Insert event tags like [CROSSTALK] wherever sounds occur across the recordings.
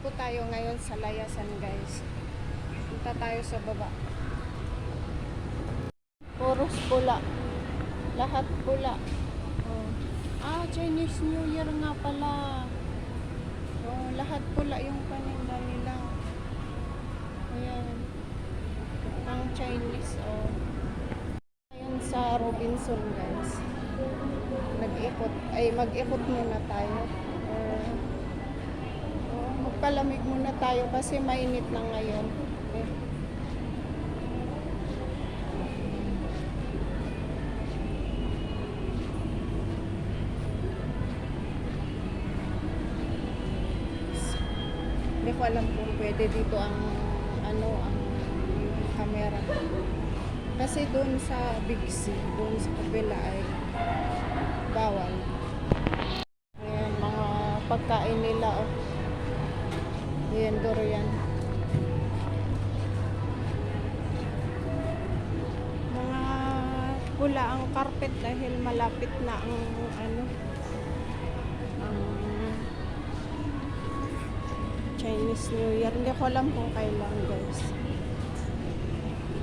po tayo ngayon sa Layasan guys. Punta tayo sa baba. Puros pula. Lahat pula. Oh. Ah, Chinese New Year nga pala. Oh, lahat pula yung paninda nila. Ayan. Ang Chinese, oh. Ayan sa Robinson guys. Nag-ikot. Ay, mag-ikot muna tayo. Magpalamig muna tayo kasi mainit na ngayon. Eh. Hindi ko alam kung pwede dito ang ano ang camera. Kasi doon sa Big C, doon sa kabila ay bawal. Ayan, mga pagkain nila. Oh. Ayan, durian. Mga pula ang carpet dahil malapit na ang ano ang Chinese New Year. Hindi ko alam kung kailan guys.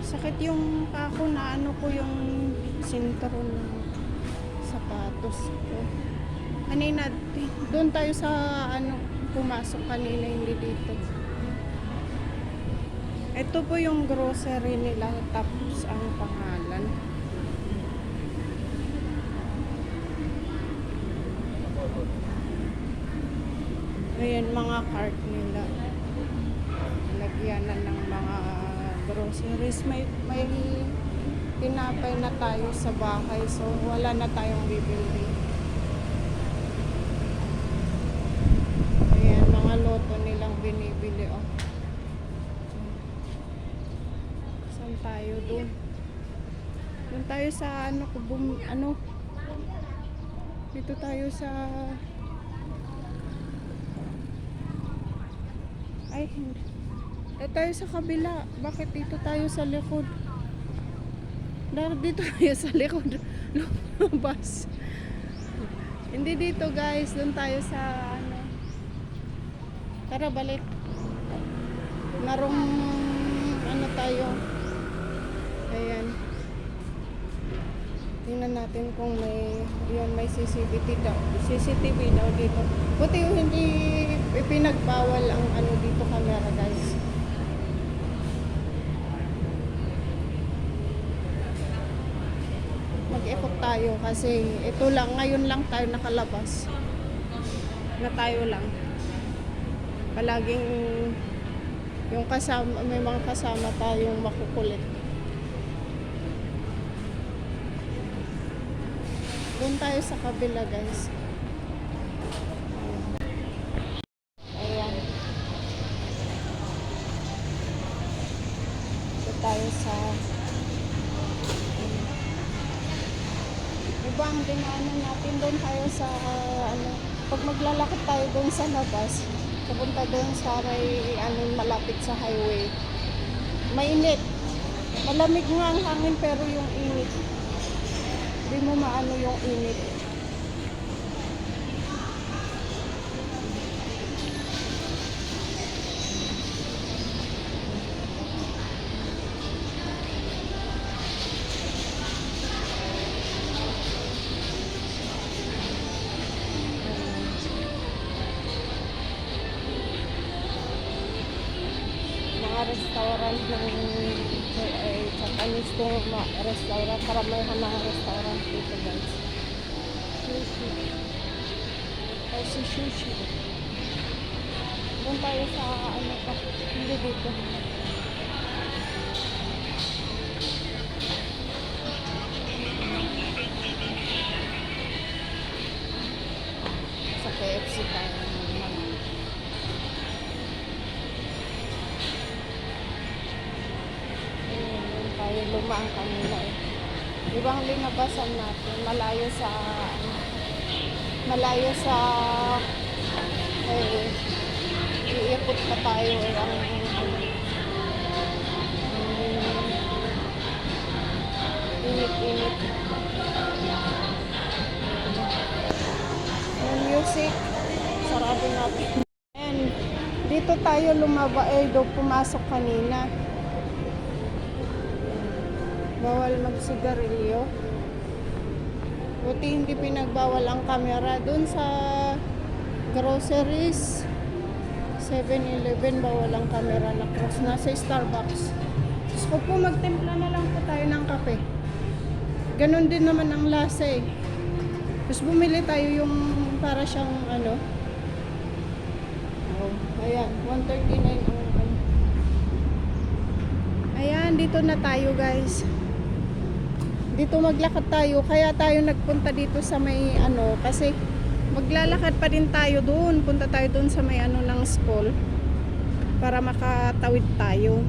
Sakit yung ako na ano ko yung sintro ng sapatos ko. Kanina, doon tayo sa ano, pumasok kanina, hindi dito. Ito po yung grocery nila, tapos ang pangalan. Ayan, mga cart nila. Lagyanan ng mga groceries. May, may tinapay na tayo sa bahay, so wala na tayong bibili. Ayan, mga loto nilang binibili, oh. Saan tayo doon? Doon tayo sa ano, kubum, ano? Dito tayo sa Ay, hindi. Eh, tayo sa kabila. Bakit dito tayo sa likod? Dahil dito tayo sa likod. [LAUGHS] Lumabas. Hindi dito guys. Doon tayo sa ano. Tara, balik. Narong ano tayo. Ayan. Tingnan natin kung may yun may CCTV daw. CCTV daw dito. Buti yung hindi ipinagbawal ang ano dito camera guys. Mag-ikot tayo kasi ito lang ngayon lang tayo nakalabas. Na tayo lang. Palaging yung kasama may mga kasama tayong makukulit. Doon tayo sa kabila, guys. Ayan. Ito tayo sa Iba ang dinaanan natin doon tayo sa ano, pag maglalakad tayo doon sa labas, pupunta doon sa may ano, malapit sa highway. Mainit. Malamig nga ang hangin pero yung init. Hindi mo maano yung init. restaurant ng ay, Japanese to ma- restaurant karamihan ng restaurant dito guys sushi kasi sushi doon tayo lumaan kanina eh. Ibang linabasan natin, malayo sa, ano, malayo sa, eh, iikot pa tayo eh, ang, ang init-init. Music, sarado natin. And, di Dito tayo lumaba, eh, do pumasok kanina. Bawal magsigarilyo. Buti hindi pinagbawal ang camera doon sa groceries. 7-Eleven, bawal ang camera na cross. Nasa Starbucks. Diyos ko po, magtimpla na lang po tayo ng kape. Ganon din naman ang lasa eh. Tapos bumili tayo yung para siyang ano. Oh, ayan, 139 ang. Ayan, dito na tayo guys. Dito maglakad tayo. Kaya tayo nagpunta dito sa may ano. Kasi maglalakad pa din tayo doon. Punta tayo doon sa may ano ng school. Para makatawid tayo.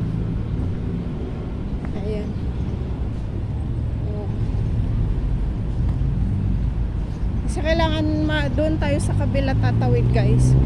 Ayan. Kasi kailangan doon tayo sa kabila tatawid guys.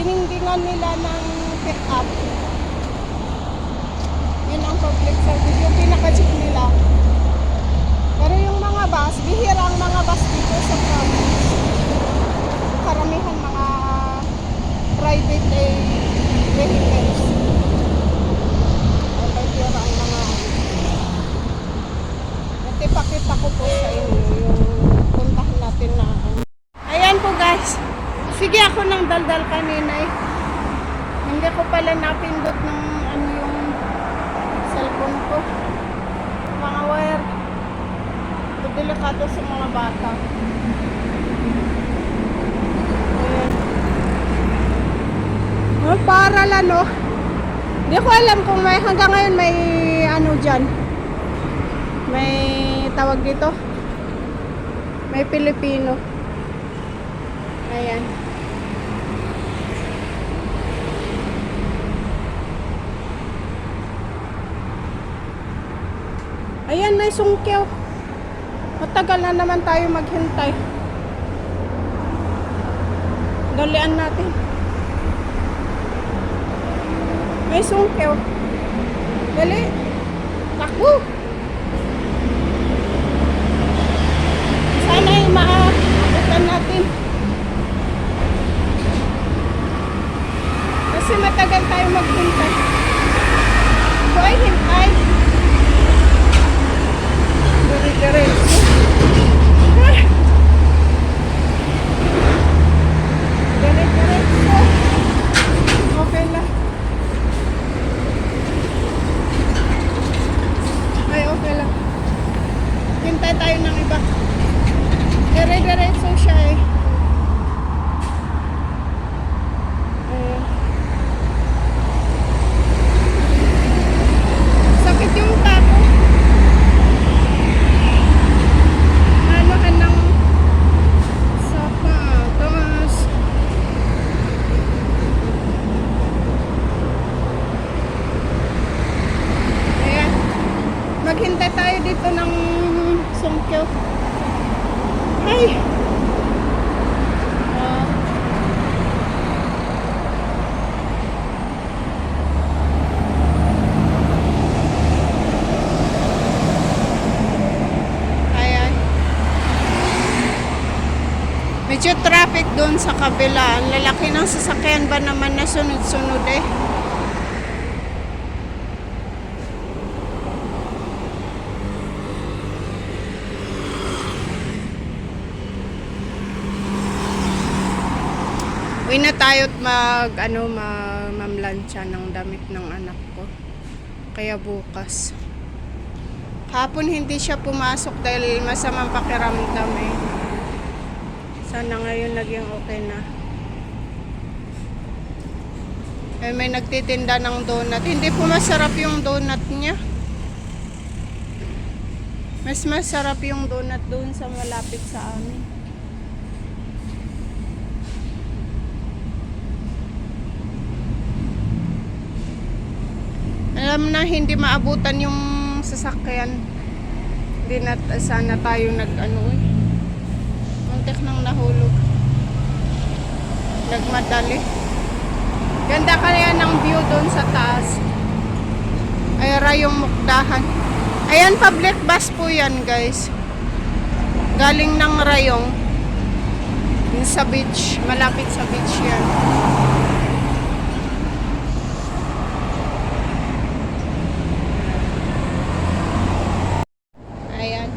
Diningdingan nila ng pick up. Yun ang public service, yung pinaka-jeep nila. Pero yung mga bus, bihira ang mga bus dito sa province. Karamihan mga private eh, vehicles. Ay, bihira ang mga At ipakita ko po sa inyo yung puntahan natin na ano. Ayan po guys. Sige ako ng daldal kanina eh. Hindi ko pala napindot ng ano yung cellphone ko. Mga wire. Ito delikado sa mga bata. Ayan. Oh, para lang no. Hindi ko alam kung may hanggang ngayon may ano dyan. May tawag dito. May Pilipino. Ayan. Ayan, may sungkyaw. Matagal na naman tayo maghintay. Dalian natin. May sungkyaw. Dali. Takbo. Sana ay maabutan natin. Kasi matagal tayo maghintay. Hoy, hintay. Dire-diretso. Ah. Dire-diretso. Okay lang. tayo ng iba. Dire-diretso siya eh. Ayan. Sakit yung tako. Ano ka ng sapatos. Ayan. Maghintay tayo dito ng sungkyo. Ay! Ah. Ayan. Medyo traffic doon sa kabila. Ang lalaki ng sasakyan ba naman na sunod-sunod eh. Uwi na tayo't mag, ano, ma, mamlansya ng damit ng anak ko. Kaya bukas. Hapon hindi siya pumasok dahil masamang pakiramdam eh. Sana ngayon naging okay na. Eh, may nagtitinda ng donut. Hindi po masarap yung donut niya. Mas masarap yung donut doon sa malapit sa amin. Alam na hindi maabutan yung sasakyan. Hindi na sana tayo nag ano eh. Muntik nang nahulog. Nagmadali. Ganda kaya ng view doon sa taas. Ay rayong mukdahan. Ayan, public bus po yan guys. Galing ng rayong. Sa beach. Malapit sa beach yan. Ayan.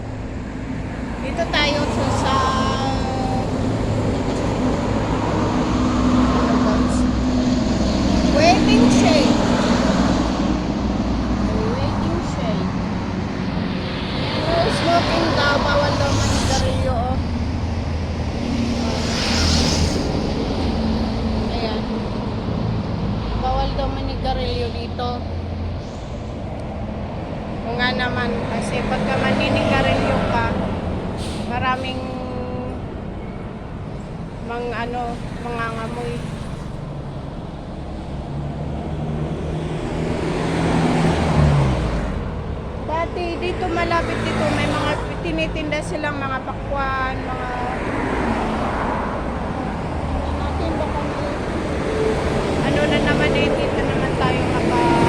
Dito tayo sa sa ano guys? Waiting shade. Waiting shade. No smoking daw. Bawal daw manigarilyo. Oh. Ayan. Bawal daw manigarilyo dito. Kung nga naman, kasi pagka maninigarilyo ka, maraming mang ano, mga ngamoy. Dati dito malapit dito may mga tinitinda silang mga pakwan, mga ano na naman eh, dito naman tayo maka